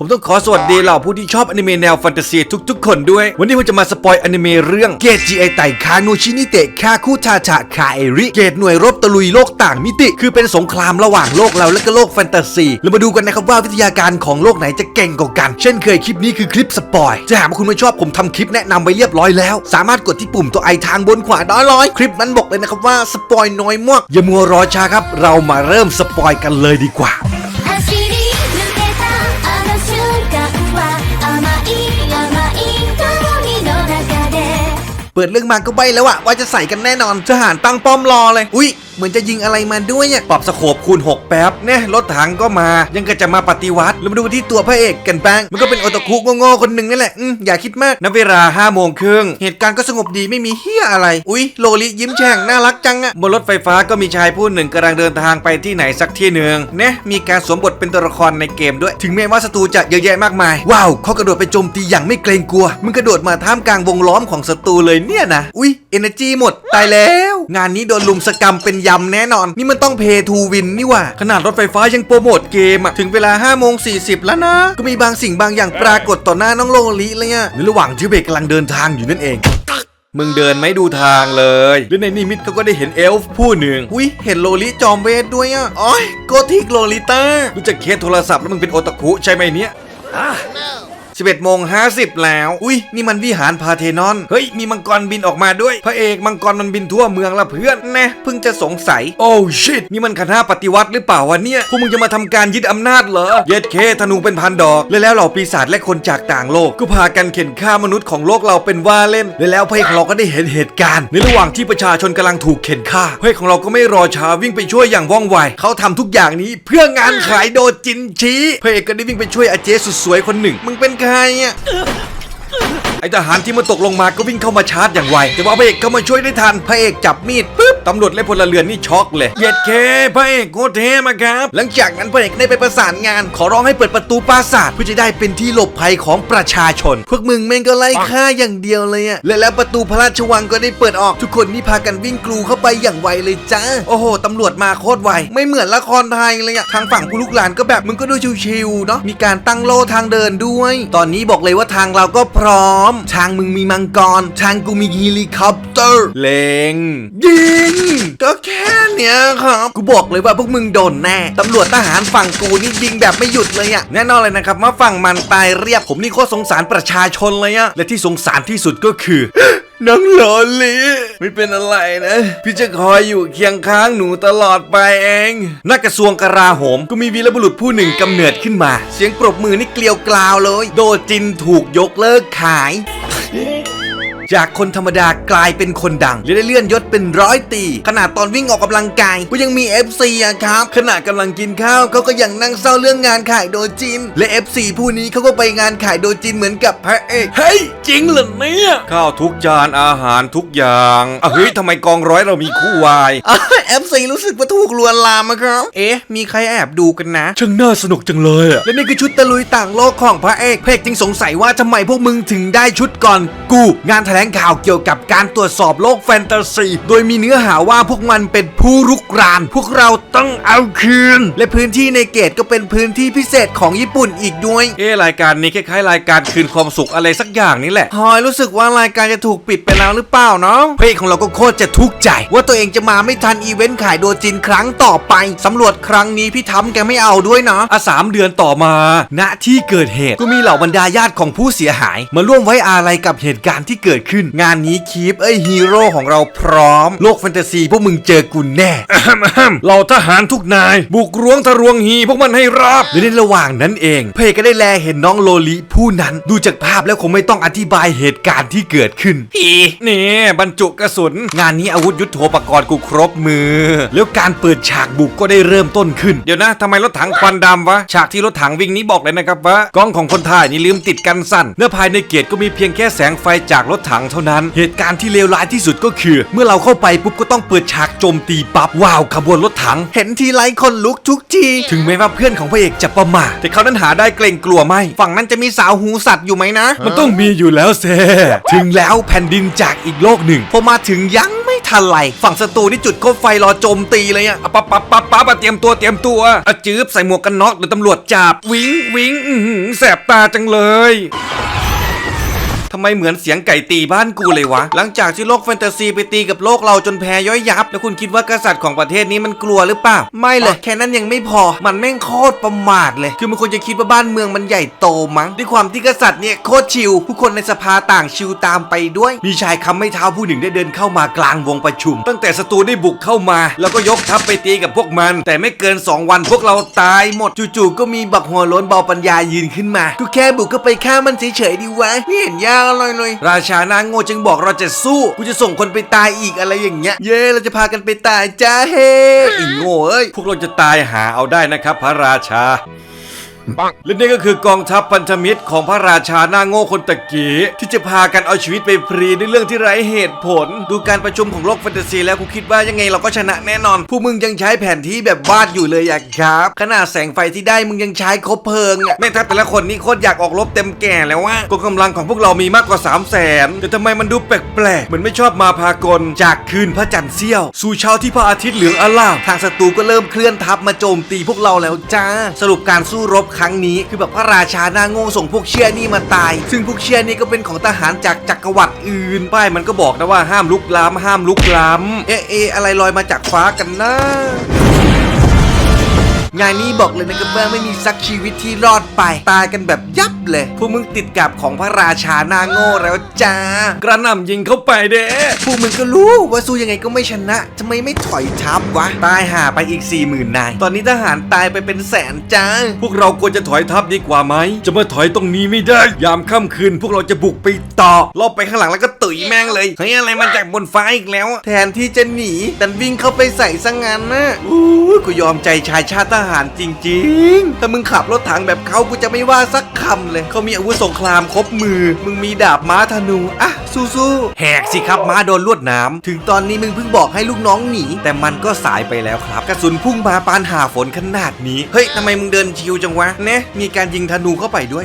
ผมต้องขอสวัสดีเหล่าผู้ที่ชอบอนิเมะแนวแฟนตาซีทุกๆ คนด้วย วันนี้ผมจะมาสปอยอนิเมะเรื่องเกจิไอไตคาโนชินิเตะคาคุทาชะคาเอริ เกตหน่วยรบตะลุยโลกต่างมิติ คือเป็นสงครามระหว่างโลกเราและก็โลกแฟนตาซีเรามาดูกันนะครับว่าวิทยาการของโลกไหนจะเก่งกว่ากัน เช่นเคยคลิปนี้คือคลิปสปอยจะหากว่าคุณไม่ชอบผมทำคลิปแนะนำไว้เรียบร้อยแล้ว สามารถกดที่ปุ่มตัวไอทางบนขวาด้านร้อยคลิปนั้นบอกเลยนะครับว่าสปอยน้อยมากอย่ามัวรอช้าครับ เรามาเริ่มสปอยกันเลยดีกว่า เปิดเรื่องมาก็ใบแล้วอะว่าจะใส่กันแน่นอนทหารตั้งป้อมรอเลย อุ๊ย เหมือนจะยิงอะไรมาด้วยอะปรับสโคปคูณ 6 แป๊บเนี่ยรถถังก็มายังก็จะมาปฏิวัติแล้วมาดูที่ตัวพระเอกกันบ้างมันก็เป็นโอตาคุโง่ๆคนหนึ่งนั่นแหละอืมอย่าคิดมากนับเวลา5โมงครึ่งเหตุการณ์ก็สงบดีไม่มีเฮียอะไร อุ๊ยโลลิยิ้มแฉ่งน่ารักจังอะบนรถไฟฟ้าก็มีชายผู้หนึ่งกำลังเดินทางไปที่ไหนสักที่หนึ่งเนี่ยมีการสวมบทเป็นตัวละครในเกมด้วย ถึงแม้ว่าศัตรูจะเยอะแยะมากมาย ว้าวเขากระโดดไปโจมตีอย่างไม่เกรงกลัว มึงกระโดดมาท่ามกลางวงล้อมของศัตรูเลยเนี่ยนะอุ๊ยเอเนจีหมดตายแล้ว งานนี้โดนลุมสกรรมเป็นยำแน่นอน นี่มันต้องเพย์ทูวินนี่หว่า ขนาดรถไฟฟ้ายังโปรโมทเกมอะถึงเวลา5โมง40แล้วนะ ก็มีบางสิ่งบางอย่างปรากฏต่อหน้าน้องโลลิเลยอะในระหว่างที่เบกกำลังเดินทางอยู่นั่นเองมึงเดินไม่ดูทางเลยและในนิมิตเขาก็ได้เห็นเอลฟ์ผู้หนึ่งอุ้ยเห็นโลลิจอมเวทด้วยอะอ๋อยโกธิกโลลิต้ารู้จักเคสโทรศัพท์แล้วมึงเป็นโอตาคุใช่ไหมเนี่ย 11โมง50 แล้ว อุ้ยนี่มันวิหารพาเทนอน เฮ้ย มีมังกรบินออกมาด้วย พระเอกมังกรมันบินทั่วเมืองละเพื่อนแน่เพิ่งจะสงสัย โอ้ชิตนี่มันคณะปฏิวัติหรือเปล่าวะเนี่ยพวกมึงจะมาทำการยึดอำนาจเหรอ เย็ดเคธนูเป็นพันดอก และแล้วเหล่าปีศาจและคนจากต่างโลก ก็พากันเข็นฆ่ามนุษย์ของโลกเราเป็นว่าเล่น และแล้วพระเอกของเราก็ได้เห็นเหตุการณ์ ในระหว่างที่ประชาชนกำลังถูกเข็นฆ่าพระเอกของเราก็ไม่รอช้าวิ่งไปช่วยอย่างว่องไวเขาทำทุกอย่างนี้เพื่องานขายโดจินชีพระเอกก็ได้วิ่งไปช่วยอาเจสุดสวยคนหนึ่งมึงเป็นใครอะ ไอทหารที่มันตกลงมาก็วิ่งเข้ามาชาร์จอย่างไว แต่ว่าพระเอกเข้ามาช่วยได้ทัน พระเอกจับมีดปุ๊บตำรวจและพลเรือนนี่ช็อกเลยเหย็ดเคพระเอกโคตรเท่มากครับ หลังจากนั้นพระเอกได้ไปประสานงาน ขอร้องให้เปิดประตูปราสาทเพื่อจะได้เป็นที่หลบภัยของประชาชน พวกมึงแม่งก็ไล่ฆ่าอย่างเดียวเลยอะและแล้วประตูพระราชวังก็ได้เปิดออก ทุกคนนี่พากันวิ่งกลูเข้าไปอย่างไวเลยจ้าโอ้โหตำรวจมาโคตรไวไม่เหมือนละครไทยเลยอะทางฝั่งผู้ลูกหลานก็แบบมึงก็ดูชิวๆเนาะมีการตั้งโล่ทางเดินด้วย ตอนนี้บอกเลยว่าทางเราก็พร้อมทางมึงมีมังกร ทางกูมีเฮลิคอปเตอร์ เลง ยิง ก็แค่เนี้ยครับ กูบอกเลยว่าพวกมึงโดนแน่ ตำรวจทหารฝั่งกูนี่ยิงแบบไม่หยุดเลยอะแน่นอนเลยนะครับว่าฝั่งมันตายเรียบผมนี่โคตรสงสารประชาชนเลยอะและที่สงสารที่สุดก็คือ น้องโลลีไม่เป็นอะไรนะ พี่จะคอยอยู่เคียงข้างหนูตลอดไปเองนักกระทรวงกราโหมก็มีวีรบุรุษผู้หนึ่งกำเนิดขึ้นมา เสียงปรบมือนี่เกลียวกลาวเลย โดจินถูกยกเลิกขาย จากคนธรรมดากลายเป็นคนดังและได้เลื่อนยศเป็นร้อยตี ขนาดตอนวิ่งออกกำลังกายก็ยังมี FC อะครับ ขณะกำลังกินข้าวเขาก็ยังนั่งเศร้าเรื่องงานขายโดจิน และ FC ผู้นี้เขาก็ไปงานขายโดจินเหมือนกับพระเอกเฮ้ยจริงเหรอเนี่ยข้าวทุกจานอาหารทุกอย่างอะเฮ้ยทำไมกองร้อยเรามีคู่วายเอฟซีรู้สึกว่าถูกลวนลามอะครับ เอ๊ะ มีใครแอบดูกันนะ ช่างน่าสนุกจังเลยอะและนี่คือชุดตะลุยต่างโลกของพระเอกพระเอกจึงสงสัยว่าทำไมพวกมึงถึงได้ชุดก่อนกูงานแถลงข่าวเกี่ยวกับการตรวจสอบโลกแฟนตาซี โดยมีเนื้อหาว่าพวกมันเป็นผู้รุกราน พวกเราต้องเอาคืน และพื้นที่ในเกตก็เป็นพื้นที่พิเศษของญี่ปุ่นอีกด้วย เอ๊ะรายการนี้คล้ายๆรายการคืนความสุขอะไรสักอย่างนี่แหละฮอยรู้สึกว่ารายการจะถูกปิดไปแล้วหรือเปล่าเนาะพระเอกของเราก็โคตรจะทุกข์ใจ ว่าตัวเองจะมาไม่ทันอีเวนต์ขายโดจินครั้งต่อไปสำรวจครั้งนี้พี่ทำแกไม่เอาด้วยนะอะสามเดือนต่อมา ณที่เกิดเหตุก็มีเหล่าบรรดาญาติของผู้เสียหาย มาร่วมไว้อาลัยกับเหตุการณ์ที่เกิดขึ้น งานนี้คีปเอ้ยฮีโร่ของเราพร้อม โลกแฟนตาซีพวกมึงเจอกูแน่เราทหารทุกนาย บุกร้วงทะรวงฮีพวกมันให้ราบและในระหว่างนั้นเอง เพก็ได้แลเห็นน้องโลลิผู้นั้นดูจากภาพแล้วคงไม่ต้องอธิบายเหตุการณ์ที่เกิดขึ้นอีนี่บรรจุกระสุน งานนี้อาวุธยุทโธปกรณ์กูครบมือ แล้วการเปิดฉากบุกก็ได้เริ่มต้นขึ้น เดี๋ยวนะทำไมรถถังควันดำวะ ฉากที่รถถังวิ่งนี้บอกเลยนะครับว่ากล้องของคนถ่ายนี่ลืมติดกันสั่นเนื้อภายในเกตก็มีเพียงแค่แสงไฟจากรถถังเท่านั้น เหตุการณ์ที่เลวร้ายที่สุดก็คือ เมื่อเราเข้าไปปุ๊บก็ต้องเปิดฉากโจมตีปั๊บว้าวขบวนรถถัง เห็นทีไรคนลุกทุกทีถึงแม้ว่าเพื่อนของพระเอกจะประมาทแต่เขานั้นหาได้เกรงกลัวไหมฝั่งนั้นจะมีสาวหูสัตว์อยู่ไหมนะ มันต้องมีอยู่แล้วเซถึงแล้วแผ่นดินจากอีกโลกหนึ่งพอมาถึงยังไม่ทันไรฝั่งศัตรูนี่จุดโคบไฟรอโจมตีเลยอะอะปั๊บปั๊บปั๊บปั๊บอะเตรียมตัวเตรียมตัวอะจืบใส่หมวกกันน็อกเดี๋ยวตำรวจจับวิงวิงอื้อหือแสบตาจังเลย ทำไมเหมือนเสียงไก่ตีบ้านกูเลยวะ หลังจากที่โลกแฟนตาซีไปตีกับโลกเราจนแพ้ย่อยยับ แล้วคุณคิดว่ากษัตริย์ของประเทศนี้มันกลัวหรือเปล่า ไม่เลย แค่นั้นยังไม่พอ มันแม่งโคตรประมาทเลย คือมันควรจะคิดว่าบ้านเมืองมันใหญ่โตมั้ง ด้วยความที่กษัตริย์เนี่ยโคตรชิล ผู้คนในสภาต่างชิลตามไปด้วย มีชายคำไม่เท้าผู้หนึ่งได้เดินเข้ามากลางวงประชุม ตั้งแต่ศัตรูได้บุกเข้ามา แล้วก็ยกทัพไปตีกับพวกมัน แต่ไม่เกิน 2 วันพวกเราตายหมด จู่ๆก็มีบักหัวล้นเบาปัญญายืนขึ้นมาก็แค่บุกก็ไปฆ่ามันเฉยๆดีวะไม่เห็นยากอะไรเลยราชาหนาโง่จึงบอกเราจะสู้กูจะส่งคนไปตายอีกอะไรอย่างเงี้ย เย้เราจะพากันไปตายจ้าเฮ้อีโง่เอ้ยพวกเราจะตายหาเอาได้นะครับ พระราชา และนี่ก็คือกองทัพพันธมิตรของพระราชาหน้าโง่คนตะกี้ที่จะพากันเอาชีวิตไปพรีในเรื่องที่ไร้เหตุผล ดูการประชุมของโลกแฟนตาซีแล้วกูคิดว่ายังไงเราก็ชนะแน่นอนพวกมึงยังใช้แผนที่แบบวาดอยู่เลยอะครับ ขนาดแสงไฟที่ได้มึงยังใช้คบเพลิงอะแม่ทัพแต่ละคนนี่โคตรอยากออกรบเต็มแก่แล้วว่ากองกำลังของพวกเรามีมากกว่า 3 0 0แสนแต่ทำไมมันดูแปลกๆเหมือนไม่ชอบมาพากลจากคืนพระจันทร์เสี้ยว สู่เช้าที่พระอาทิตย์เหลืองอล่ามทางศัตรูก็เริ่มเคลื่อนทัพมาโจมตีพวกเราแล้วจ้า สรุปการสู้รบครั้งนี้คือแบบพระราชาหน้าโง่ส่งพวกเชียนี่มาตาย ซึ่งพวกเชียนี่ก็เป็นของทหารจากจักรวรรดิอื่น ป้ายมันก็บอกนะว่าห้ามลุกล้ำห้ามลุกล้ำเอ๊ะเอ๊ะอะไรลอยมาจากฟ้ากันนะ งานนี้บอกเลยนะครับว่าไม่มีสักชีวิตที่รอดไป ตายกันแบบยับเลยพวกมึงติดกับของพระราชาหนาโง่แล้วจ้ากระหน่ำยิงเข้าไปเด้พวกมึงก็รู้ว่าสู้ยังไงก็ไม่ชนะทำไมไม่ถอยทับวะตายหาไปอีก4 0,000นายตอนนี้ทหารตายไปเป็นแสนจ้าพวกเราควรจะถอยทับดีกว่าไหมจะมาถอยตรงนี้ไม่ได้ ยามค่ำคืน พวกเราจะบุกไปต่อรอบไปข้างหลังแล้วก็ตุ๋ยแม่งเลยเฮ้ยอะไรมาจากบนฟ้าอีกแล้ว แทนที่จะหนีดันวิ่งเข้าไปใส่ซะงั้นนะอู้ยกูยอมใจชายชาติทหารจริงๆถ้ามึงขับรถถังแบบเขากูจะไม่ว่าสักคำเลย เขามีอาวุธสงครามครบมือ มึงมีดาบม้าธนู อะ สู้ๆ แหกสิครับม้าโดนลวดหน้ำ ถึงตอนนี้มึงเพิ่งบอกให้ลูกน้องหนี แต่มันก็สายไปแล้วครับ กระสุนพุ่งมาปานหาฝนขนาดนี้ เฮ้ยทำไมมึงเดินชิวจังวะ เนะมีการยิงธนูเข้าไปด้วย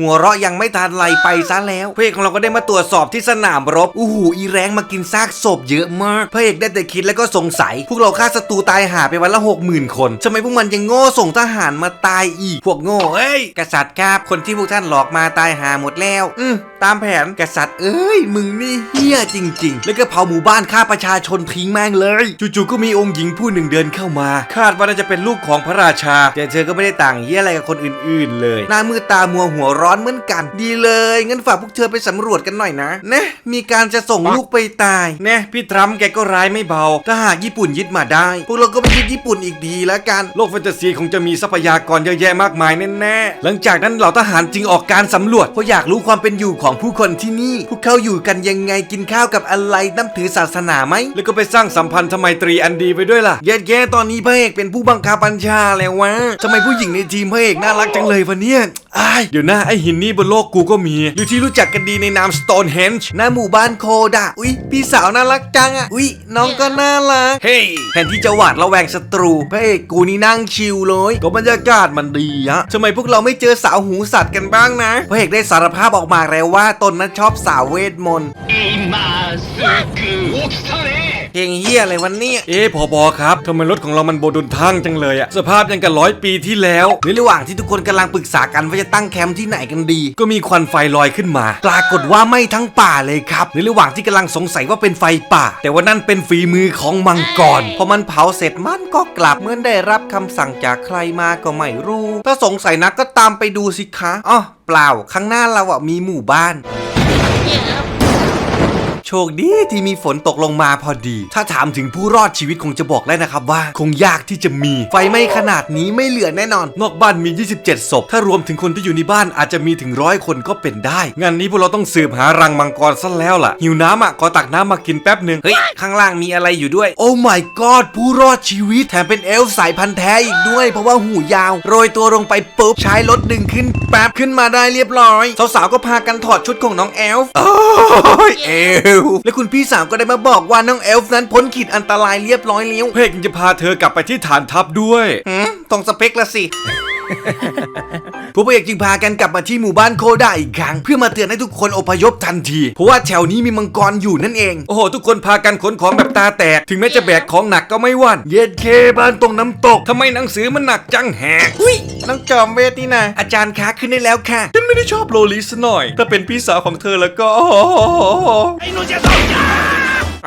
หัวเราะยังไม่ทันไรไปซะแล้วพระเอกของเราก็ได้มาตรวจสอบที่สนามรบอู้หูอีแรงมากินซากศพเยอะมากพระเอกได้แต่คิดแล้วก็สงสัย พวกเราฆ่าศัตรูตายหาไปวันละหกหมื่นคนทำไมพวกมันยังโง่ส่งทหารมาตายอีก พวกโง่เอ้ย กษัตริย์ครับคนที่พวกท่านหลอกมาตายหาหมดแล้ว อืมตามแผนกษัตริย์เอ้ย มึงนี่เฮี้ยจริง ๆ แล้วก็เผาหมู่บ้านฆ่าประชาชนทิ้งแม่งเลย จู่ๆก็มีองค์หญิงผู้หนึ่งเดินเข้ามา คาดว่าน่าจะเป็นลูกของพระราชา แต่เธอก็ไม่ได้ต่างเฮี้ยอะไรกับคนอื่น ๆ เลย หน้ามือตามัวหัวร้อนเหมือนกัน ดีเลยงั้นฝากพวกเธอไปสำรวจกันหน่อยนะนะมีการจะส่งลูกไปตายนะพี่ทรัมป์แกก็ร้ายไม่เบา ถ้าหากญี่ปุ่นยึดมาได้ พวกเราก็ไปยึดญี่ปุ่นอีกดีแล้วกันโลกแฟนตาซีคงจะมีทรัพยากรเยอะแยะมากมายแน่ๆหลังจากนั้นเหล่าทหารจึงออกการสำรวจเพราะอยากรู้ความเป็นอยู่ของผู้คนที่นี่ พวกเขาอยู่กันยังไงกินข้าวกับอะไรนับถือศาสนาไหม แล้วก็ไปสร้างสัมพันธไมตรีอันดีไปด้วยล่ะแย่ๆตอนนี้พระเอกเป็นผู้บังคับบัญชาแล้ววะทำไมผู้หญิงในทีมพระเอกน่ารักจังเลยวะเนี่ยอ้ายเดี๋ยวนะไอหินนี่บนโลกกูก็มีหรือที่รู้จักกันดีในนาม Stonehenge หน้าหมู่บ้านโคดะอุ๊ย พี่สาวน่ารักจังอะ อุ๊ย น้องก็น่ารัก เฮ้ยแทนที่จะหวาดระแวงศัตรูพระเอกกูนี่นั่งชิลเลย ก็บรรยากาศมันดีอะทำไมพวกเราไม่เจอสาวหูสัตว์กันบ้างนะพระเอกได้สารภาพออกมาแล้วว่าว่าตนนั้นชอบสาวเวทมนต์เพลงเฮียอะไรวันนี้เอ๊ะพอบอครับทำไมรถของเรามันโบดุนทางจังเลยอะสภาพยังกับร้อยปีที่แล้ว ในระหว่างที่ทุกคนกำลังปรึกษากันว่าจะตั้งแคมป์ที่ไหนกันดี ก็มีควันไฟลอยขึ้นมา ปรากฏว่าไม่ทั้งป่าเลยครับ ในระหว่างที่กำลังสงสัยว่าเป็นไฟป่า แต่ว่านั่นเป็นฝีมือของมังกรพอมันเผาเสร็จมันก็กลับเหมือนได้รับคำสั่งจากใครมาก็ไม่รู้ ถ้าสงสัยนักก็ตามไปดูสิคะอ๋อเปล่าข้างหน้าเราอะมีหมู่บ้าน โชคดีที่มีฝนตกลงมาพอดี ถ้าถามถึงผู้รอดชีวิตคงจะบอกได้นะครับว่า คงยากที่จะมี ไฟไหม้ขนาดนี้ไม่เหลือแน่นอน นอกบ้านมี 27 ศพ ถ้ารวมถึงคนที่อยู่ในบ้านอาจจะมีถึงร้อยคนก็เป็นได้งานนี้พวกเราต้องสืบหารังมังกรซะแล้วล่ะ หิวน้ำอะขอตักน้ำมากินแป๊บหนึ่งเฮ้ยข้างล่างมีอะไรอยู่ด้วย โอ้ my god ผู้รอดชีวิตแถมเป็นเอลฟ์สายพันธุ์แท้อีกด้วย เพราะว่าหูยาว โรยตัวลงไปปุ๊บใช้รถดึงขึ้นแป๊บขึ้นมาได้เรียบร้อยสาวๆก็พากันถอดชุดของน้องเอลฟ์โอ้ยเอลฟ์และคุณพี่สาวก็ได้มาบอกว่าน้องเอลฟ์นั้นพ้นขีดอันตรายเรียบร้อยแล้วเพกจะพาเธอกลับไปที่ฐานทัพด้วยหืมตรงสเปคละสิ ผู้พระเอกจึงพากันกลับมาที่หมู่บ้านโคดาอีกครั้ง เพื่อมาเตือนให้ทุกคนอพยพทันที เพราะว่าแถวนี้มีมังกรอยู่นั่นเอง โอ้โห ทุกคนพากันขนของแบบตาแตก ถึงแม้จะแบกของหนักก็ไม่หวั่นเย็ดเคบ้านตรงน้ำตกทำไมหนังสือมันหนักจังแฮะอุ้ยน้องจอมเวทนี่นะอาจารย์คะขึ้นได้แล้วค่ะ ฉันไม่ได้ชอบโลลิสหน่อย ถ้าเป็นพี่สาวของเธอแล้วก็ ไอ้หนูจะต้องยา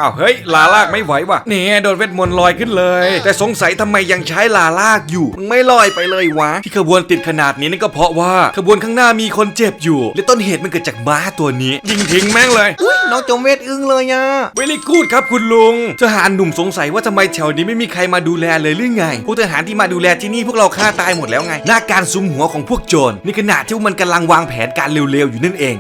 อ้าวเฮ้ยลาลากไม่ไหวว่ะเนี่ยโดนเวทมนต์ลอยขึ้นเลย แต่สงสัยทำไมยังใช้ลาลากอยู่มึงไม่ลอยไปเลยวะที่ขบวนติดขนาดนี้นั่นก็เพราะว่าขบวนข้างหน้ามีคนเจ็บอยู่ และต้นเหตุมันเกิดจากม้าตัวนี้ ยิงทิ้งแม่งเลยอุ้ยน้องจอมเวทอึ้งเลยอะเวลี่กูดครับคุณลุงทหารหนุ่มสงสัยว่าทำไมแถวนี้ไม่มีใครมาดูแลเลยหรือไงพวกทหารที่มาดูแลที่นี่พวกเราฆ่าตายหมดแล้วไงหน้าการซุมหัวของพวกโจรในขณะที่มันกำลังวางแผนการเร็วๆอยู่นั่นเอง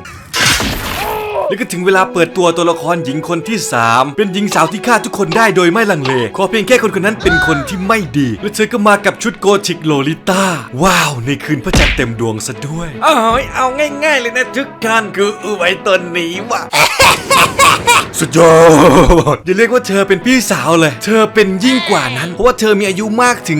แล้วก็ถึงเวลาเปิดตัวตัวละครหญิงคนที่ 3 เป็นหญิงสาวที่ฆ่าทุกคนได้โดยไม่ลังเล ขอเพียงแค่คนคนนั้นเป็นคนที่ไม่ดี และเธอก็มากับชุดโกธิกโลลิต้า ว้าว ในคืนพระจันทร์เต็มดวงซะด้วยอ้าวเอาง่าย ๆ เลยนะทุกท่านคืออุไว้ตนนี้ว่ะ สุดยอดอย่าเรียกว่าเธอเป็นพี่สาวเลย เธอเป็นยิ่งกว่านั้น เพราะว่าเธอมีอายุมากถึง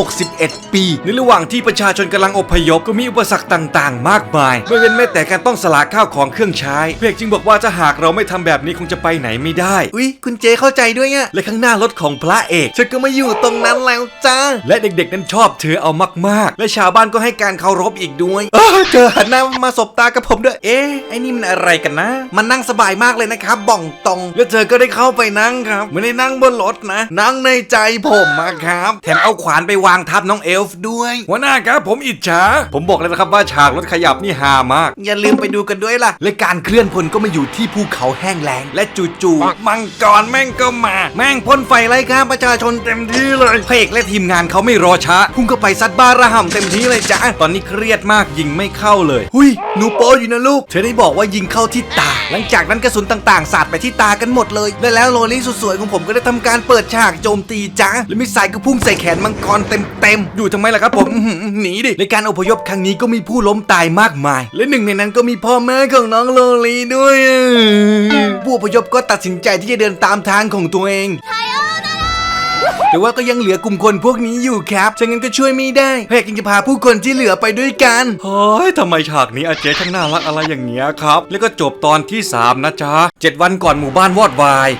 961 ปี ในระหว่างที่ประชาชนกำลังอพยพก็มีอุปสรรคต่างๆ มากมายไม่เว้นแม้แต่การต้องสละข้าวของเครื่องใช้เพกจึงบอกว่าถ้าหากเราไม่ทำแบบนี้คงจะไปไหนไม่ได้ อุ๊ยคุณเจเข้าใจด้วยอะและข้างหน้ารถของพระเอกฉันก็มาอยู่ตรงนั้นแล้วจ้าและเด็กๆ นั้นชอบเธอเอามากๆ และชาวบ้านก็ให้การเคารพอีกด้วยเออเธอหันหน้ามาสบตากับผมด้วยเอ๊ะไอ้นี่มันอะไรกันนะ มันนั่งสบายมากเลยนะครับบ่องตรงแล้วเธอก็ได้เข้าไปนั่งครับ ไม่ได้นั่งบนรถนะ นั่งในใจผมอะครับ แถมเอาขวานไปวางทับน้องเอลฟ์ด้วยหัวหน้าครับผมอิจฉาผมบอกเลยนะครับว่าฉากรถขยับนี่ฮามาก อย่าลืมไปดูกันด้วยล่ะ และการเคลื่อนพลก็มาอยู่ที่ภูเขาแห้งแล้งและจู่ๆมังกรแม่งก็มา แม่งพ่นไฟไล่ฆ่าประชาชนเต็มที่เลยพระเอกและทีมงานเขาไม่รอช้าพุ่งเข้าไปซัดบ้าระห่ำเต็มที่เลยจ้าตอนนี้เครียดมากยิงไม่เข้าเลย หุยหนูโปอยู่นะลูก เธอได้บอกว่ายิงเข้าที่ตา หลังจากนั้นกระสุนต่างต่างสาดไปที่ตากันหมดเลย และแล้วโรลี่สุดสวยของผมก็ได้ทำการเปิดฉากโจมตีจ้าและมิสไซล์ก็พุ่งใส่แขนมังกรเต็มๆ อยู่ทำไมล่ะครับผมอื้อหือหนีดิ ในการอพยพครั้งนี้ก็มีผู้ล้มตายมากมาย และหนึ่งในนั้นก็มีพ่อแม่ของน้องโรลี่ด้วย ผู้อพยพก็ตัดสินใจที่จะเดินตามทางของตัวเอง แต่ว่าก็ยังเหลือกลุ่มคนพวกนี้อยู่ครับฉะนั้นก็ช่วยไม่ได้พระเอกยังจะพาผู้คนที่เหลือไปด้วยกันเฮ้ยทำไมฉากนี้อาเจ๊ช่างน่ารักอะไรอย่างเงี้ยครับ แล้วก็จบตอนที่ 3 นะจ๊ะเจ็ดวันก่อนหมู่บ้านวอดวาย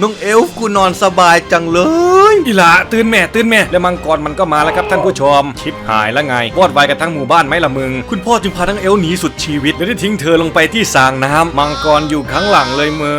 น้องเอลฟ์กูนอนสบายจังเลยอีหละตื่นแม่ตื่นแม่แล้วมังกรมันก็มาแล้วครับท่านผู้ชม ชิปหายแล้วไง วอดวายกันทั้งหมู่บ้านไหมล่ะมึง คุณพ่อจึงพาทั้งเอลฟ์หนีสุดชีวิต และได้ทิ้งเธอลงไปที่สางน้ำมังกรอยู่ข้างหลังเลยมึ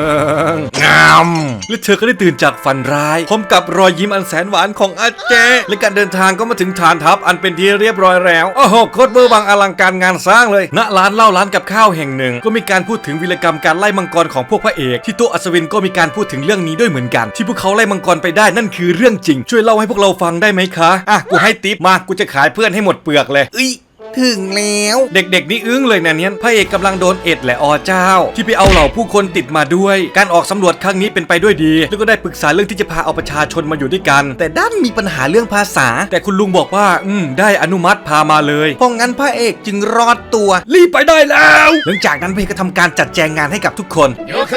งงามและเธอก็ได้ตื่นจากฝันร้ายพร้อมกับรอยยิ้มอันแสนหวานของอาเจ และการเดินทางก็มาถึงฐานทัพอันเป็นที่เรียบร้อยแล้วโอ้โหโคตรเบอร์บังอลังการงานสร้างเลยณร้านเล้าร้านกับข้าวแห่งหนึ่ง ก็มีการพูดถึงวีรกรรมการไล่มังกรของพวกพระเอกที่โตอัศวินก็มีการพูดถึงเรื่องนี้ด้วยเหมือนกัน ที่พวกเขาไล่มังกรไปได้นั่นคือเรื่องจริง ช่วยเล่าให้พวกเราฟังได้ไหมคะอะกูให้ติปมากูจะขายเพื่อนให้หมดเปลือกเลยอ้ย ถึงแล้ว เด็กๆนี่อึ้งเลยนะเนี่ยพระเอกกำลังโดนเอ็ดและอเจ้า ที่ไปเอาเหล่าผู้คนติดมาด้วย การออกสำรวจครั้งนี้เป็นไปด้วยดี แล้วก็ได้ปรึกษาเรื่องที่จะพาเอาประชาชนมาอยู่ด้วยกัน แต่ด้านมีปัญหาเรื่องภาษา แต่คุณลุงบอกว่า อืม ได้อนุมัติพามาเลย เพราะงั้นพระเอกจึงรอดตัว รีบไปได้แล้ว หลังจากนั้นพระเอกก็ทำการจัดแจงงานให้กับทุกคน了解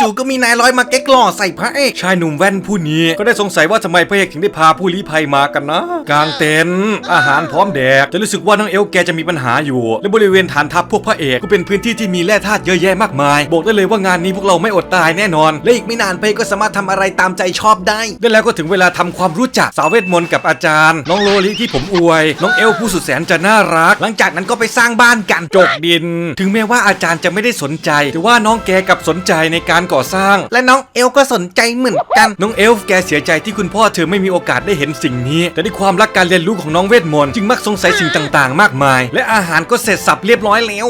จู่ๆก็มีนายร้อยมาเก๊กหล่อใส่พระเอกชายหนุ่มแว่นผู้นี้ก็ได้สงสัยว่าทำไมพระเอกถึงได้พาผู้ลี้ภัยมากันนะกลางเต็นท์อาหารพร้อมแดกจะรู้สึกว่าน้องเอลแกจะมีปัญหาอยู่ และบริเวณฐานทัพพวกพระเอกก็เป็นพื้นที่ที่มีแร่ธาตุเยอะแยะมากมาย บอกได้เลยว่างานนี้พวกเราไม่อดตายแน่นอน และอีกไม่นานพระเอกก็สามารถทำอะไรตามใจชอบได้และแล้วก็ถึงเวลาทำความรู้จักสาวเวทมนต์กับอาจารย์ น้องโลลิที่ผมอวย น้องเอลผู้สุดแสนจะน่ารัก หลังจากนั้นก็ไปสร้างบ้านกันจกดิน ถึงแม้ว่าอาจารย์จะไม่ได้สนใจ แต่ว่าน้องแกกับสนใจในการก่อสร้าง และน้องเอลก็สนใจเหมือนกัน น้องเอลแกเสียใจที่คุณพ่อเธอไม่มีโอกาสได้เห็นสิ่งนี้ แต่ด้วยความรักการเรียนรู้ของน้องเวทมนต์จึงมักสงสัยสิ่งต่าง ๆ มากมาและอาหารก็เสร็จสับเรียบร้อยแล้ว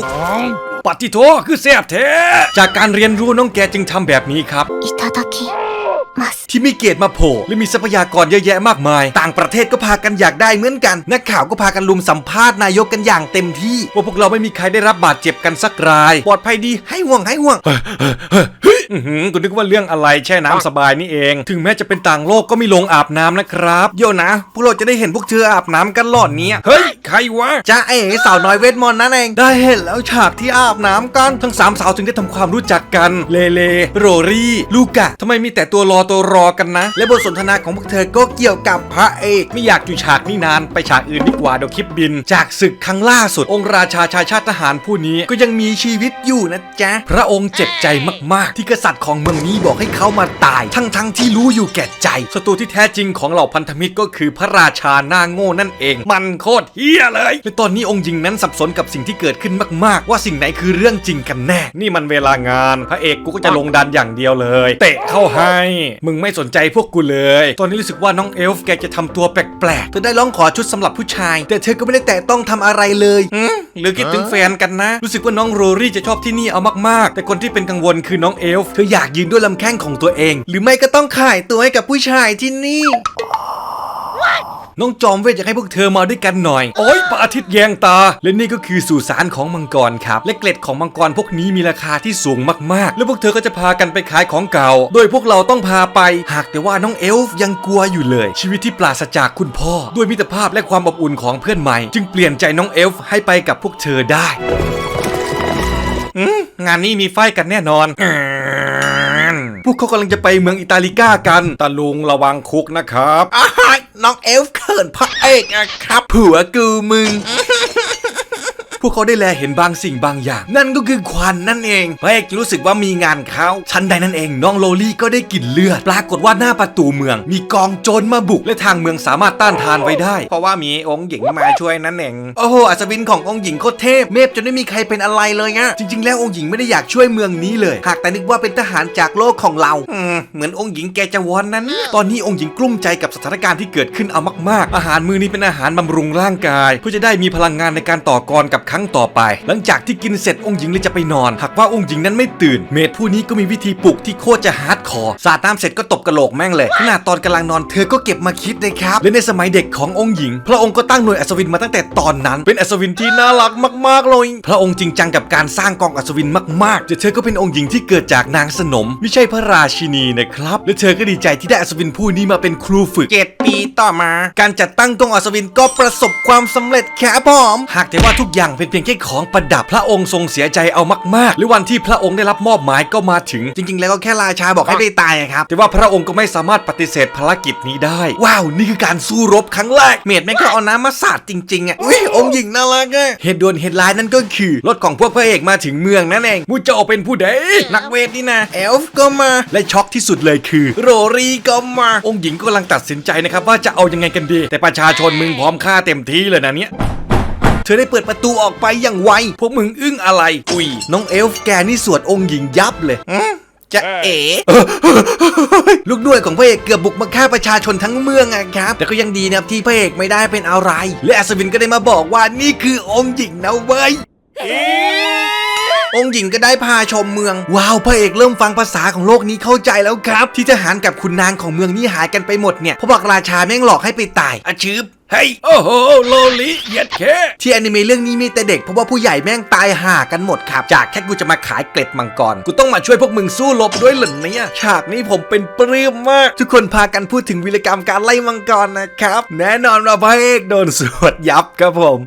ปฏิโทคือแซ่บแท้ จากการเรียนรู้น้องแกจึงทำแบบนี้ครับ いただき ますที่มีเกตมาโผล่และมีทรัพยากรเยอะแยะมากมาย ต่างประเทศก็พากันอยากได้เหมือนกันนักข่าวก็พากันลุมสัมภาษณ์นายกกันอย่างเต็มที่ ว่าพวกเราไม่มีใครได้รับบาดเจ็บกันสักราย ปลอดภัยดีให้ห่วงให้ห่วง อื้อหือกูนึกว่าเรื่องอะไรแช่น้ำสบายนี่เอง ถึงแม้จะเป็นต่างโลกก็ไม่ลงอาบน้ำนะครับโยนะ พวกเราจะได้เห็นพวกเธออาบน้ำกันหลอดเนี้ยเฮ้ย ใครรวะ จ้าเอ๋สาวน้อยเวทมนต์นั่นเอง ได้เห็นแล้วฉากที่อาบน้ำกัน ทั้งสามสาวจึงได้ทำความรู้จักกัน เลเล โรรี่ ลูกะทำไมมีแต่ตัวรอตัวรอกันนะ และบทสนทนาของพวกเธอก็เกี่ยวกับพระเอกไม่อยากอยู่ฉากนี้นานไปฉากอื่นดีกว่าเดี๋ยวคลิปบิน จากศึกครั้งล่าสุด องค์ราชาชายชาติทหารผู้นี้ก็ยังมีชีวิตอยู่นะจ๊ะพระองค์เจ็บใจมากๆ ที่กษัตริย์ของเมืองนี้บอกให้เขามาตาย ทั้งๆที่รู้อยู่แก่ใจศัตรูที่แท้จริงของเหล่าพันธมิตรก็คือพระราชาหน้าโง่นั่นเอง มันโคตรเฮี้ยเลยและตอนนี้องค์หญิงนั้นสับสนกับสิ่งที่เกิดขึ้นมาก ๆ ว่าสิ่งไหนคือเรื่องจริงกันแน่ นี่มันเวลางาน พระเอกกูก็จะลงดันอย่างเดียวเลย เตะเข้าให้มึงไม่สนใจพวกกูเลย ตอนนี้รู้สึกว่าน้องเอลฟ์แกจะทำตัวแปลกๆ เธอได้ร้องขอชุดสำหรับผู้ชาย แต่เธอก็ไม่ได้แตะต้องทำอะไรเลยหืมหรือคิดถึงแฟนกันนะ รู้สึกว่าน้องโรรี่จะชอบที่นี่เอามากๆ แต่คนที่เป็นกังวลคือน้องเอลฟ์เธออยากยืนด้วยลำแข้งของตัวเอง หรือไม่ก็ต้องขายตัวให้กับผู้ชายที่นี่ น้องจอมเวทอยากให้พวกเธอมาด้วยกันหน่อย โอ๊ยพระอาทิตย์แยงตา และนี่ก็คือสุสานของมังกรครับ และเกล็ดของมังกรพวกนี้มีราคาที่สูงมากๆ แล้วพวกเธอก็จะพากันไปขายของเก่า โดยพวกเราต้องพาไป หากแต่ว่าน้องเอลฟ์ยังกลัวอยู่เลย ชีวิตที่ปราศจากคุณพ่อ ด้วยมิตรภาพและความอบอุ่นของเพื่อนใหม่ จึงเปลี่ยนใจน้องเอลฟ์ให้ไปกับพวกเธอได้งานนี้มีไฟกันแน่นอน พวกเขากำลังจะไปเมืองอิตาลิก้ากันตาลุงระวังคุกนะครับอ้ายน้องเอลฟ์เขินพระเอกอะครับผัวกูมึงพ วกเขาได้แลเห็นบางสิ่งบางอย่าง นั่นก็คือควันนั่นเองพระเอกรู้สึกว่ามีงานเขาชั้นใดนั่นเอง น้องโลลี่ก็ได้กลิ่นเลือด ปรากฏว่าหน้าประตูเมือง มีกองโจรมาบุกและทางเมืองสามารถต้านทานไว้ได้ เพราะว่ามีองค์หญิงมาช่วยนั่นเองโอ้โหอัศวินขององค์หญิงโคตรเทพเมฟจนไม่มีใครเป็นอะไรเลยอะจริง ๆ แล้วองค์หญิงไม่ได้อยากช่วยเมืองนี้เลย หากแต่นึกว่าเป็นทหารจากโลกของเราอืมเหมือนองค์หญิงแกจะวอนนั้น ตอนนี้องค์หญิงกลุ้มใจกับสถานการณ์ที่เกิดขึ้นเอามาก ๆ อาหารมื้อนี้เป็นอาหารบำรุงร่างกาย เพื่อจะได้มีพลังงานในการต่อกรกับครั้งต่อไป หลังจากที่กินเสร็จองค์หญิงเลยจะไปนอน หากว่าองค์หญิงนั้นไม่ตื่น เมดผู้นี้ก็มีวิธีปลุกที่โคตรจะฮาร์ดคอร์สาดน้ำเสร็จก็ตบกระโหลกแม่งเลยขณะตอนกำลังนอนเธอก็เก็บมาคิดเลยครับและในสมัยเด็กขององค์หญิง พระองค์ก็ตั้งหน่วยอัศวินมาตั้งแต่ตอนนั้น เป็นอัศวินที่น่ารักมากๆเลย พระองค์จริงจังกับการสร้างกองอัศวินมากๆแต่เธอก็เป็นองค์หญิงที่เกิดจากนางสนม ไม่ใช่พระราชินีนะครับและเธอก็ดีใจที่ได้อัศวินผู้นี้มาเป็นครูฝึกเจ็ดปีต่อมา การจัดตั้งกองอัศวินก็ประสบความสำเร็จแค่พร้อมหากแต่ว่าทุกอย่างเป็นเพียงแค่ของประดับพระองค์ทรงเสียใจเอามากๆ หรือวันที่พระองค์ได้รับมอบหมายก็มาถึง จริง ๆ แล้วก็แค่ราชาบอกให้ไปตายอะครับแต่ว่าพระองค์ก็ไม่สามารถปฏิเสธภารกิจนี้ได้ ว้าว นี่คือการสู้รบครั้งแรกเมดแม่งก็เอาน้ำมาสาดจริงๆอะอุ้ยองค์หญิงน่ารักอะเหตุด่วนเหตุร้ายนั่นก็คือ รถของพวกพระเอกมาถึงเมืองนั่นเองมูเจะออกเป็นผู้ใดนักเวทนี่นะเอลฟ์ก็มาและช็อกที่สุดเลยคือ โรรีก็มา องค์หญิงก็กำลังตัดสินใจนะครับว่าจะเอายังไงกันดี แต่ประชาชนมึงพร้อมฆ่าเต็มที่เลยนะเนี่ย เธอได้เปิดประตูออกไปอย่างไว พวกมึงอึ้งอะไร อุ้ย น้องเอลฟ์แกนี่สวดองค์หญิงยับเลยจะเอ๋ลูกด้วยของพระเอกเกือบบุกมาฆ่าประชาชนทั้งเมืองอะครับ แต่ก็ยังดีนะครับที่พระเอกไม่ได้เป็นอะไร และอัศวินก็ได้มาบอกว่านี่คือองค์หญิงนะเว้ย องค์หญิงก็ได้พาชมเมือง ว้าวพระเอกเริ่มฟังภาษาของโลกนี้เข้าใจแล้วครับ ที่ทหารกับขุนนางของเมืองนี้หายกันไปหมดเนี่ยเพราะบอกราชาแม่งหลอกให้ไปตายอาชืบเฮ้ยโอ้โหโลลิเหยียดแค่ที่อนิเมะเรื่องนี้มีแต่เด็กเพราะว่าผู้ใหญ่แม่งตายห่ากันหมดครับ จากแค่กูจะมาขายเกล็ดมังกร กูต้องมาช่วยพวกมึงสู้รบด้วยเหรอเนี่ยฉากนี้ผมเป็นปลื้มมาก ทุกคนพากันพูดถึงวีรกรรมการไล่มังกรนะครับ แน่นอนว่าพระเอกโดนสวดยับครับผม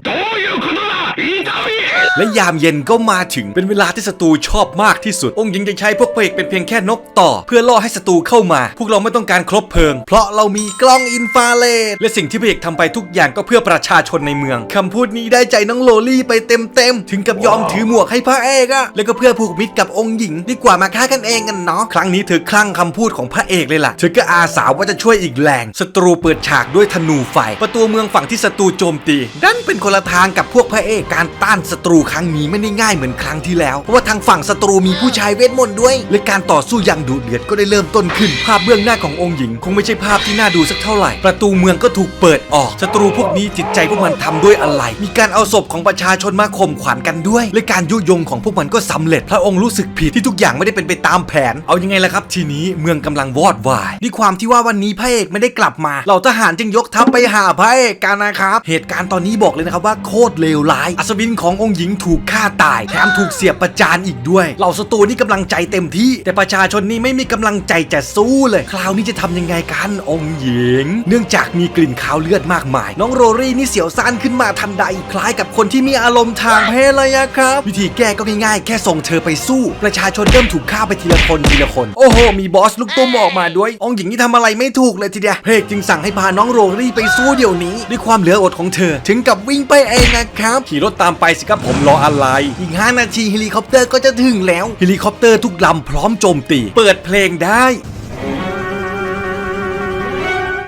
และยามเย็นก็มาถึงเป็นเวลาที่ศัตรูชอบมากที่สุด องค์หญิงจะใช้พวกพระเอกเป็นเพียงแค่นกต่อ เพื่อล่อให้ศัตรูเข้ามา พวกเราไม่ต้องการครบเพลิง เพราะเรามีกล้องอินฟราเรดและสิ่งที่พระเอกทำไปทุกอย่างก็เพื่อประชาชนในเมืองคำพูดนี้ได้ใจน้องโลลี่ไปเต็มๆถึงกับยอมถือหมวกให้พระเอกอะแล้วก็เพื่อผูกมิตรกับองค์หญิงดีกว่ามาฆ่ากันเองกันเนาะครั้งนี้เธอคลั่งคำพูดของพระเอกเลยล่ะเธอก็อาสาว่าจะช่วยอีกแรงศัตรูเปิดฉากด้วยธนูไฟ ประตูเมืองฝั่งที่ศัตรูโจมตีดันเป็นคนละทางกับพวกพระเอกการต้านศัตรูครั้งนี้ไม่ได้ง่ายเหมือนครั้งที่แล้ว เพราะว่าทางฝั่งศัตรูมีผู้ชายเวทมนต์ด้วย และการต่อสู้อย่างดุเดือดก็ได้เริ่มต้นขึ้น ภาพเบื้องหน้าขององค์หญิง คงไม่ใช่ภาพที่น่าดูสักเท่าไหร่ ประตูเมืองก็ถูกเปิดออก ศัตรูพวกนี้จิตใจพวกมันทำด้วยอะไร มีการเอาศพของประชาชนมาข่มขวัญกันด้วย และการยุยงของพวกมันก็สำเร็จ พระองค์รู้สึกผิดที่ทุกอย่างไม่ได้เป็นไปตามแผน เอายังไงล่ะครับ ทีนี้เมืองกำลังวอดวายด้วยความที่ว่าวันนี้พระเอกไม่ได้กลับมา เหล่าทหารจึงยกทัพไปหาพระเอกกันนะครับ เหตุการณ์ตอนนี้บอกเลยนะครับว่าโคตรเลวร้าย อัศวินขององค์หญิงถูกฆ่าตายแถมถูกเสียบประจานอีกด้วย เหล่าศัตรูนี่กำลังใจเต็มที่ แต่ประชาชนนี่ไม่มีกำลังใจจะสู้เลย คราวนี้จะทำยังไงกันองค์หญิง เนื่องจากมีกลิ่นคาวเลือดมากมาย น้องโรรี่นี่เสียวซ่านขึ้นมาทันใดคล้ายกับคนที่มีอารมณ์ทางเพศเลยอะครับ วิธีแก้ก็ง่ายๆ แค่ส่งเธอไปสู้ ประชาชนเริ่มถูกฆ่าไปทีละคนทีละคน โอ้โห มีบอสลูกตุ้มออกมาด้วย องค์หญิงนี่ทำอะไรไม่ถูกเลยทีเดียวเพกจึงสั่งให้พาน้องโรรี่ไปสู้เดี๋ยวนี้ ด้วยความเหลืออดของเธอ ถึงกับวิ่งไปเองนะครับขี่รถตามไปสิครับผมรออะไร อีก 5 นาทีเฮลิคอปเตอร์ก็จะถึงแล้วเฮลิคอปเตอร์ทุกลำพร้อมโจมตี เปิดเพลงได้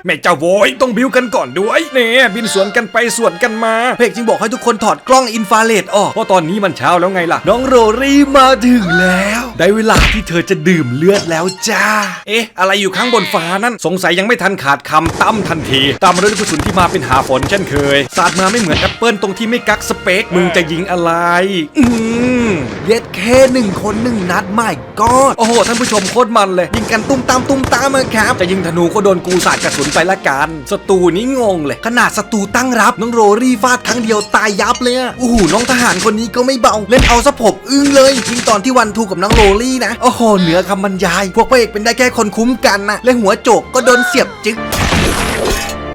แม่เจ้าโวยต้องบิวกันก่อนด้วยเนี่ยบินสวนกันไปสวนกันมาเพกจึงบอกให้ทุกคนถอดกล้องอินฟราเรดออกเพราะตอนนี้มันเช้าแล้วไงล่ะ น้องโรรี่มาถึงแล้ว ได้เวลาที่เธอจะดื่มเลือดแล้วจ้า เอ๊ะ อะไรอยู่ข้างบนฟ้านั่นสงสัยยังไม่ทันขาดคำตั้มทันที ตามมาด้วยลูกกระสุนที่มาเป็นหาฝนเช่นเคยสาดมาไม่เหมือนแอปเปิลตรงที่ไม่กักสเปคมึงจะยิงอะไร อืมเย็ดแค่หนึ่งคนหนึ่งนัดไม่ก็โอ้โหท่านผู้ชมโคตรมันเลย ยิงกันตุ้มตามตุ้มตามอะครับจะยิงธนูก็โดนกูสาดกระสุนไปละกันศัตรูนี้งงเลย ขนาดศัตรูตั้งรับน้องโรรี่ฟาดครั้งเดียวตายยับเลยอะโอ้โหน้องทหารคนนี้ก็ไม่เบา เล่นเอาสะผมอึ้งเลยยิงตอนที่วันทูกับน้องโรลี่นะโอ้โหเหนือคำบรรยาย พวกพระเอกเป็นได้แค่คนคุ้มกันนะและหัวโจกก็โดนเสียบจึ๊ก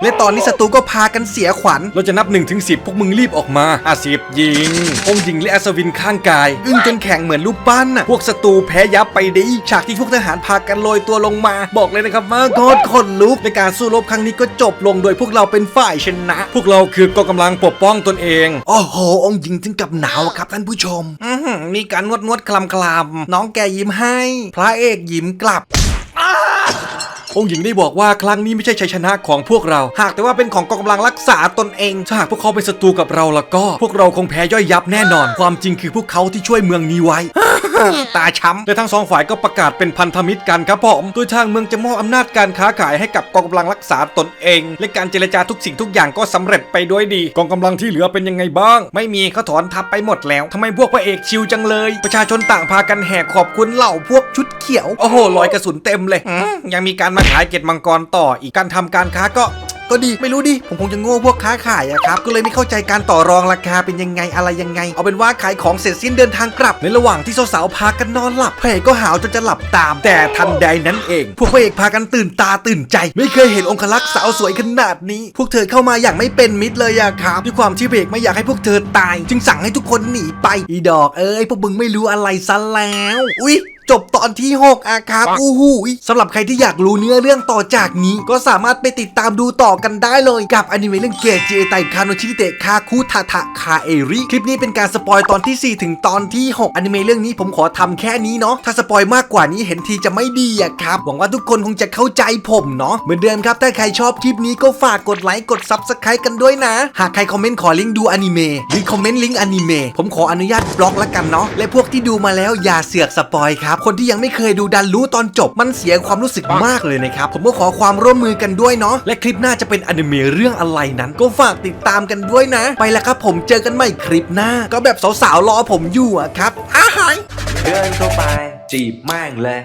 และตอนนี้ศัตรูก็พากันเสียขวัญ เราจะนับ1นถึงสิพวกมึงรีบออกมาอาสิบยิงองค์หญิงและอัศวินข้างกาย อึ้งจนแข็งเหมือนรูปปั้นน่ะ พวกศัตรูแพ้ยับไปดี ฉากที่พวกทหารพากันโรยตัวลงมา บอกเลยนะครับว่าโคตรขนลุกในการสู้รบครั้งนี้ก็จบลงโดยพวกเราเป็นฝ่ายชนะ พวกเราคือกองกำลังปกป้องตนเองโอ้โห องค์หญิงถึงกับหนาวครับท่านผู้ชม อือหือมีการนวดนวดๆคลำคลำๆน้องแกยิ้มให้ พระเอกยิ้มกลับ องค์หญิงได้บอกว่าครั้งนี้ไม่ใช่ชัยชนะของพวกเรา หากแต่ว่าเป็นของกองกำลังรักษาตนเองถ้าหากพวกเขาเป็นศัตรูกับเราแล้วก็ พวกเราคงแพ้ย่อยยับแน่นอน ความจริงคือพวกเขาที่ช่วยเมืองนี้ไว้ ตาช้ำและทั้งสองฝ่ายก็ประกาศเป็นพันธมิตรกันครับผมโดยทางเมืองจะมอบอำนาจการค้าขายให้กับกองกำลังรักษาตนเอง และการเจรจาทุกสิ่งทุกอย่างก็สำเร็จไปด้วยดี กองกำลังที่เหลือเป็นยังไงบ้าง ไม่มีเขาถอนทัพไปหมดแล้วทำไมพวกพระเอกชิวจังเลย ประชาชนต่างพากันแห่ขอบคุณเหล่าพวกชุดเขียวโอ้โหรอยกระสุนเต็มเลยอืมยังมีการมาขายเกล็ดมังกรต่ออีกการทำการค้าก็ก็ดีไม่รู้ดิ ผมคงจะโง่พวกค้าขายอะครับ ก็เลยไม่เข้าใจการต่อรองราคาเป็นยังไงอะไรยังไง เอาเป็นว่าขายของเสร็จสิ้นเดินทางกลับ ในระหว่างที่สาวๆพากันนอนหลับพระเอกก็หาวจนจะหลับตาม แต่ทันใดนั้นเอง พวกพระเอกพากันตื่นตาตื่นใจ ไม่เคยเห็นองคลักษ์สาวสวยขนาดนี้ พวกเธอเข้ามาอย่างไม่เป็นมิตรเลยอะครับด้วยความที่พระเอกไม่อยากให้พวกเธอตาย จึงสั่งให้ทุกคนหนีไป อีดอกเอ้ยพวกมึงไม่รู้อะไรซะแล้ว อุ๊ย จบตอนที่ 6อะครับอู้หูยสำหรับใครที่อยากรู้เนื้อเรื่องต่อจากนี้ ก็สามารถไปติดตามดูต่อกันได้เลยกับอนิเมะเรื่องเกจเจไตคาโนชิเตะคาคุทาทะคาเอริคลิปนี้เป็นการสปอยตอนที่ 4 ถึงตอนที่ 6อนิเมะเรื่องนี้ผมขอทำแค่นี้เนาะถ้าสปอยมากกว่านี้เห็นทีจะไม่ดีอะครับหวังว่าทุกคนคงจะเข้าใจผมเนาะเหมือนเดิมครับถ้าใครชอบคลิปนี้ก็ฝากกดไลค์กด Subscribe กันด้วยนะ หากใครคอมเมนต์ขอลิงก์ดูอนิเมะหรือคอมเมนต์ลิงก์อนิเมะผมขออนุญาตบล็อกละกันเนาะและพวกที่ดูมาแล้วอย่าเสือกสปอยครับคนที่ยังไม่เคยดูดันรู้ตอนจบ มันเสียความรู้สึกมากเลยนะครับผมก็ขอความร่วมมือกันด้วยเนาะและคลิปหน้าจะเป็นอนิเมะเรื่องอะไรนั้น ก็ฝากติดตามกันด้วยนะ ไปแล้วครับผมเจอกันใหม่คลิปหน้า ก็แบบสาวๆรอผมอยู่อะครับอ้าหายเดินเข้าไปจีบแม่งเลย